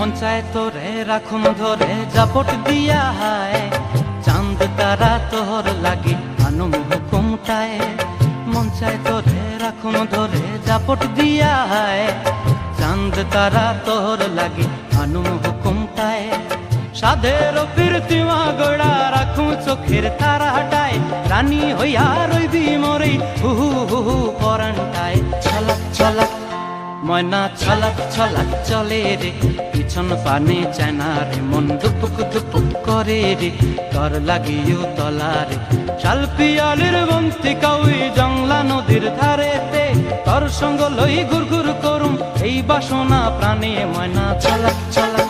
মন চায় তোরে রাখুন ধরে, জাপট দিয়া হায়। চাঁদ, তারা তোর লাগে আনুম হুকুমটায় মন চায় তোরে রাখুন ধরে, জাপট দিয়া হায়। চাঁদ, তারা তোর লাগে আনুম হুকুমটায় সাধের ফিরতিমা গোড়া রাখুন চোখের তারা হাটায় রানী হইয়া রইবি মরে হু হু হু হু পরান্টায়। ছলক ছলক, ময়না, ছলক ছলক চলে রে। পিছন পানে চায়না রে, মন দুপুক দুপুক করে রে তর লাগিও তলারে শাল পিয়ালির বন্তি কাউই জংলা নদীর ধারেতে, তর সঙ্গ লই ঘুর ঘুর করুম, এই বাসনা প্রাণে ময়না চলা ছলক